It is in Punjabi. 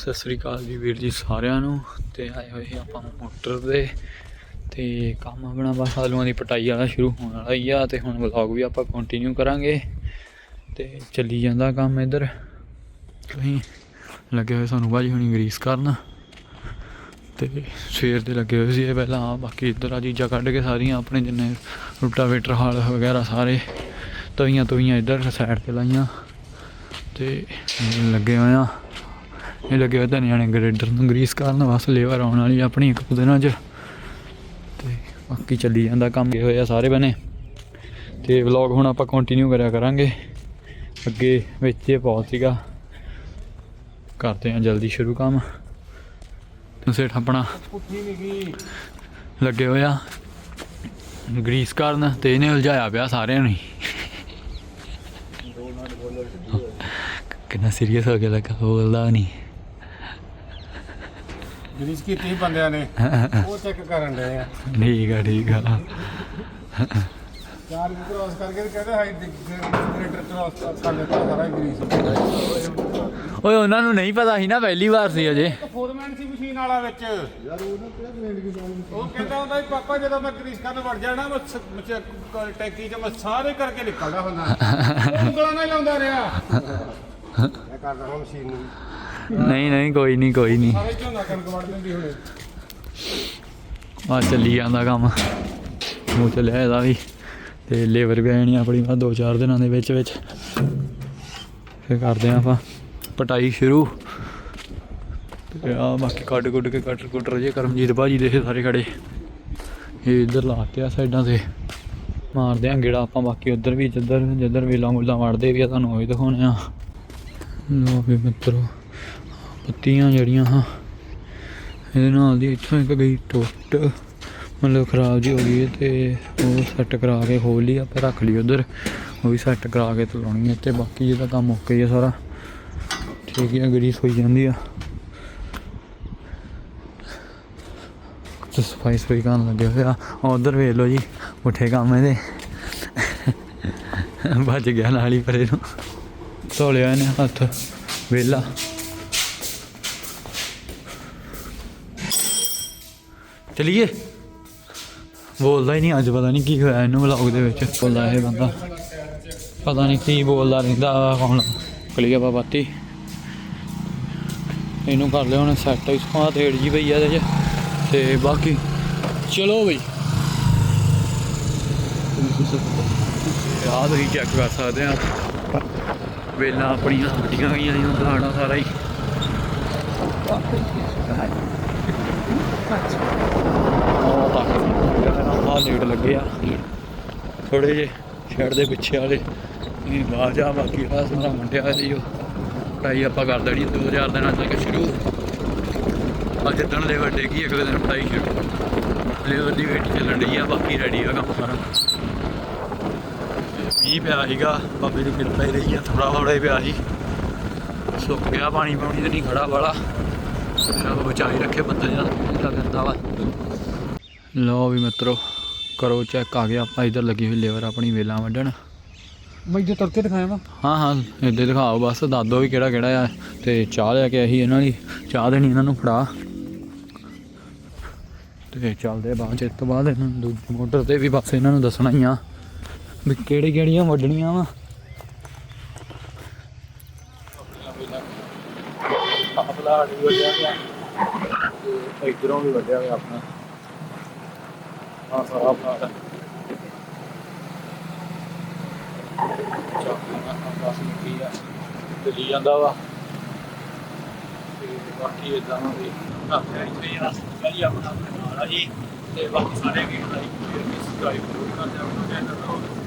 ਸਤਿ ਸ੍ਰੀ ਅਕਾਲ ਜੀ ਵੀਰ ਜੀ ਸਾਰਿਆਂ ਨੂੰ। ਤੇ ਆਏ ਹੋਏ ਸੀ ਆਪਾਂ ਮੋਟਰ ਦੇ। ਤੇ ਕੰਮ ਆਪਣਾ ਬਸ ਆਲੂਆਂ ਦੀ ਪਟਾਈ ਵਾਲਾ ਸ਼ੁਰੂ ਹੋਣ ਵਾਲਾ ਹੀ ਆ ਤੇ ਹੁਣ ਵਲੌਗ ਵੀ ਆਪਾਂ ਕੰਟੀਨਿਊ ਕਰਾਂਗੇ। ਤੇ ਚੱਲੀ ਜਾਂਦਾ ਕੰਮ ਇੱਧਰ। ਤੁਸੀਂ ਲੱਗੇ ਹੋਏ ਸਾਨੂੰ ਭਾਜੀ ਹੁਣੀ ਗਰੀਸ ਕਰਨ। ਤੇ ਸਵੇਰ ਦੇ ਲੱਗੇ ਹੋਏ ਸੀ ਇਹ ਪਹਿਲਾਂ ਬਾਕੀ ਇੱਧਰ ਆ ਚੀਜ਼ਾਂ ਕੱਢ ਕੇ ਸਾਰੀਆਂ ਆਪਣੇ ਜਿੰਨੇ ਰੂਟਾਵੇਟਰ ਹਾਲ ਵਗੈਰਾ ਸਾਰੇ ਤਵੀਆਂ ਤਵੀਆਂ ਇੱਧਰ ਸਾਈਡ ਤੇ ਲਾਈਆਂ। ਤੇ ਲੱਗੇ ਹੋਏ ਆ। ਇਹ ਲੱਗੇ ਹੋਏ ਧਨੀਆਂ ਨੇ ਗ੍ਰੇਡਰ ਨੂੰ ਗਰੀਸ ਕਰਨ ਬਸ ਲੇਬਰ ਆਉਣ ਵਾਲੀ ਆਪਣੀ ਇੱਕ ਦਿਨਾਂ 'ਚ। ਤੇ ਬਾਕੀ ਚੱਲੀ ਜਾਂਦਾ ਕੰਮ ਗਏ ਹੋਏ ਆ ਸਾਰੇ ਬਨੇ ਤੇ ਵਲੌਗ ਹੁਣ ਆਪਾਂ ਕੰਟੀਨਿਊ ਕਰਿਆ ਕਰਾਂਗੇ। ਅੱਗੇ ਵਿੱਚ ਇਹ ਬਹੁਤ ਸੀਗਾ। ਕਰਦੇ ਆ ਜਲਦੀ ਸ਼ੁਰੂ ਕੰਮ। ਤੇ ਸੇਠ ਆਪਣਾ ਲੱਗੇ ਹੋਏ ਆ। ਗਰੀਸ ਕਰਨ ਤੇ ਇਹਨੇ ਉਲਝਾਇਆ ਪਿਆ ਸਾਰਿਆਂ ਨੂੰ ਹੀ। ਕਿੰਨਾ ਸੀਰੀਅਸ ਹੋ ਗਿਆ ਲੱਗਾ ਬੋਲਦਾ ਨਹੀਂ। ਗਰੀਸ ਕੀਤੀ ਬੰਦਿਆਂ ਨੇ ਉਹ ਚੈੱਕ ਕਰਨ ਦੇ ਆ। ਠੀਕ ਆ ਠੀਕ ਆ। ਚਾਰ ਵੀ ਕ੍ਰਾਸ ਕਰਕੇ ਤੇ ਕਹਿੰਦੇ ਹਾਈ ਗ੍ਰੇਟਰ ਕ੍ਰਾਸ ਕਰ ਦਿੱਤਾ ਸਾਰਾ ਗਰੀਸ ਓਏ ਉਹਨਾਂ ਨੂੰ ਨਹੀਂ ਪਤਾ ਸੀ ਨਾ ਪਹਿਲੀ ਵਾਰ ਸੀ ਅਜੇ। ਫੋਰਮੈਨ ਸੀ ਮਸ਼ੀਨ ਵਾਲਾ ਵਿੱਚ। ਯਾਰ ਉਹ ਨਾ ਕਿਹੜਾ ਗ੍ਰੇਡ ਕੀ ਉਹ ਕਹਿੰਦਾ ਹੁੰਦਾ ਸੀ ਪਾਪਾ ਜਦੋਂ ਮੈਂ ਗਰੀਸ ਕਰਨ ਵੜ ਜਾਣਾ ਮੈਂ ਟੈਂਕੀ ਚ ਮੈਂ ਸਾਰੇ ਕਰਕੇ ਨਿਕਲਦਾ ਹੁੰਦਾ। ਉਹ ਉਂਗਲਾਂ ਨਾਲ ਲਾਉਂਦਾ ਰਿਹਾ। ਮੈਂ ਕਰਦਾ ਹਾਂ ਮਸ਼ੀਨ ਨੂੰ। ਨਹੀਂ ਨਹੀਂ ਕੋਈ ਨਹੀਂ ਕੋਈ ਨਹੀਂ। ਸਾਰੇ ਝੋਨਾ ਕਣਕ ਵੜ ਦਿੰਦੀ ਹੁਣੇ ਆ ਚੱਲੀ ਜਾਂਦਾ ਕੰਮ। ਮੂੰਹ ਚੱਲਿਆ ਇਹਦਾ ਵੀ। ਤੇ ਲੇਬਰ ਵੀ ਆਣੀ ਆਪਣੀ ਦੋ ਚਾਰ ਦਿਨਾਂ ਦੇ ਵਿੱਚ ਵਿੱਚ। ਫਿਰ ਕਰਦੇ ਆਪਾਂ। ਪਟਾਈ ਸ਼ੁਰੂ। ਤੇ ਆ ਬਾਕੀ ਕੱਢ ਕੁੱਟ ਕੇ ਕਟਰ ਕੁਟਰ ਜੇ ਕਰਮਜੀਤ ਭਾਜੀ ਦੇ ਸਾਰੇ ਖੜੇ ਇਹ ਇੱਧਰ ਲਾਤੇ ਆ ਸਾਈਡਾਂ ਤੇ। ਮਾਰਦੇ ਆ ਗੇੜਾ ਆਪਾਂ ਬਾਕੀ ਉਧਰ ਵੀ ਜਿੱਧਰ ਜਿੱਧਰ ਵੇਲਾਂ ਮੁੱਲਾਂ ਵੜਦੇ ਵੀ ਆ ਤੁਹਾਨੂੰ ਉਹ ਵੀ ਦਿਖਾਉਣੇ ਆ। ਲੋ ਵੀ ਮਿੱਤਰੋ। ਪੱਤੀਆਂ ਜਿਹੜੀਆਂ, ਹਾਂ। ਇਹਦੇ ਨਾਲ ਦੀ ਇੱਥੋਂ ਇੱਕ ਗਈ ਟੁੱਟ। ਮਤਲਬ ਖਰਾਬ ਜੀ ਹੋ ਗਈ ਹੈ ਤੇ ਉਹ ਸੈੱਟ ਕਰਾ ਕੇ ਖੋਲ ਲਈ, ਆਪਾਂ ਰੱਖ ਲਈ ਉਧਰ। ਉਹ ਵੀ ਸੈੱਟ ਕਰਾ ਕੇ ਤੇ ਲਾਉਣੀ ਹੈ ਤੇ ਬਾਕੀ ਜਿਹਦਾ ਕੰਮ ਓਕੇ ਹੀ ਆ ਸਾਰਾ। ਠੀਕ ਹੈ ਗਰੀਸ ਹੋਈ ਜਾਂਦੀ ਆ। ਤੇ ਸਫ਼ਾਈ ਸਫ਼ਾਈ ਕਰਨ ਲੱਗੇ ਹੋਇਆ ਆ। ਉਧਰ ਵੇਖ ਲਓ ਜੀ ਉੱਠੇ ਕੰਮ ਇਹਦੇ। ਭੱਜ ਗਿਆ ਨਾਲ ਹੀ ਪਰੇ ਨੂੰ। ਧੋਲਿਆ ਇਹਨੇ ਹੱਥ ਵੇਲਾ ਚਲਿਏ। ਬੋਲਦਾ ਹੀ ਨਹੀਂ ਅੱਜ ਪਤਾ ਨਹੀਂ ਕੀ ਹੋਇਆ ਇਹਨੂੰ ਵਲੌਗ ਦੇ ਵਿੱਚ। ਬੋਲਦਾ ਇਹ ਬੰਦਾ। ਪਤਾ ਨਹੀਂ ਕੀ ਬੋਲਦਾ ਰਹਿੰਦਾ ਹੁਣ। ਕਲੀਆ ਬਾਬਾਤੀ ਇਹਨੂੰ ਕਰ ਲਿਆ ਹੁਣ ਸੈੱਟ ਇਸ ਤੋਂ ਥੇੜ ਜੀ ਪਈ ਆ ਇਹਦੇ ਚ। ਤੇ ਬਾਕੀ ਚਲੋ ਬਈ। ਆਹ ਤੁਸੀਂ ਚੈੱਕ ਕਰ ਸਕਦੇ ਆ। ਵੇਲਾਂ ਆਪਣੀਆਂ ਵੱਡੀਆਂ ਗਈਆਂ ਨੇ ਪਲਾਣਾ ਸਾਰਾ ਹੀ। ਉਹ ਤੱਕ ਆ ਲੇਟ ਲੱਗੇ ਆ। ਥੋੜੇ ਜੇ ਛੇੜ ਦੇ ਪਿੱਛੇ ਵਾਲੇ ਇਹ ਬਾਜ ਆ ਬਾਕੀ ਆ ਸਾਰਾ ਮੁੰਡਿਆ ਜੀ ਉਹ ਪੜਾਈ ਆਪਾਂ ਕਰ ਦੇਣੀ 2000 ਦਿਨਾਂ ਤੱਕ ਸ਼ੁਰੂ। ਅੱਜ ਜਿੱਦਣ ਦੇ ਵੱਡੇ ਕੀ, ਅਗਲੇ ਦਿਨ ਪੜਾਈ ਸ਼ੁਰੂ। ਲੇਬਰ ਦੀ ਵੇਟ ਚੱਲਣ ਡਈ ਆ, ਬਾਕੀ ਰੈਡੀ ਆ ਕੰਮ ਸਾਰਾ। ਮੀਂਹ ਪਿਆ ਸੀਗਾ, ਬਾਬੇ ਦੀ ਕਿਰਪਾ ਹੀ ਰਹੀ ਆ ਥੋੜਾ ਥੋੜਾ ਹੀ ਪਿਆ ਸੀ। ਸੁੱਕ ਗਿਆ ਪਾਣੀ ਪਾਉਣੀ ਤੇ ਨਹੀਂ ਖੜਾ ਵਾਲਾ। ਰੱਬ ਬਚਾਈ ਰੱਖੇ ਬੰਦਾ ਜਿਹੜਾ ਦਿੰਦਾ ਵਾ ਲਓ ਵੀ ਮਿੱਤਰੋ ਕਰੋ ਚੈੱਕ ਆ ਗਿਆ ਆਪਾਂ ਇਧਰ ਲੱਗੀ ਹੋਈ ਲੇਬਰ ਆਪਣੀ ਵੇਲਾਂ ਵੱਢਣ। ਮੈਂ ਜੇ ਤੜਕੇ ਦਿਖਾਇਆ ਵਾ। ਹਾਂ ਹਾਂ ਇੱਦਾਂ ਦਿਖਾਓ ਬਸ ਦੱਸ ਦਿਓ ਵੀ ਕਿਹੜਾ ਕਿਹੜਾ ਆ ਤੇ ਚਾਹ ਲੈ ਕੇ ਆਹੀ ਇਹਨਾਂ ਦੀ ਚਾਹ ਦੇਣੀ ਇਹਨਾਂ ਨੂੰ ਫੜਾ। ਤੇ ਚੱਲਦੇ ਬਾਅਦ ਚ ਇਸ ਤੋਂ ਬਾਅਦ ਇਹਨਾਂ ਨੂੰ ਦੂਜੀ ਮੋਟਰ ਤੇ ਵੀ ਬਸ ਇਹਨਾਂ ਨੂੰ ਦੱਸਣਾ ਹੀ ਆ ਵੀ ਕਿਹੜੀ ਕਿਹੜੀਆਂ ਵੱਢਣੀਆਂ ਵਾ। ਆਪਲਾ ਆੜੀ ਵੱਢਿਆ ਗਿਆ ਤੇ ਇਧਰੋਂ ਵੀ ਵੱਢਿਆ ਗਿਆ ਆਪਣਾ। ਆ ਸਾਰਾ ਆਪਣਾ ਚਾਕੂਆਂ ਨਾਲ ਬਸ ਆ। ਚੱਲੀ ਜਾਂਦਾ ਵਾ। ਤੇ ਬਾਕੀ ਇਦਾਂ ਵੀ ਘਰ ਇੱਥੇ ਆ ਜੀ ਆਪਣਾ ਨਾਲ ਆ ਜੀ। ਤੇ ਬਾਕੀ ਸਾਰੇ ਗੇਟ ਲਾਈਕ ਸਬਸਕ੍ਰਾਈਬ ਜ਼ਰੂਰ ਕਰ ਦਿਓ ਚੈਨਲ ਨੂੰ।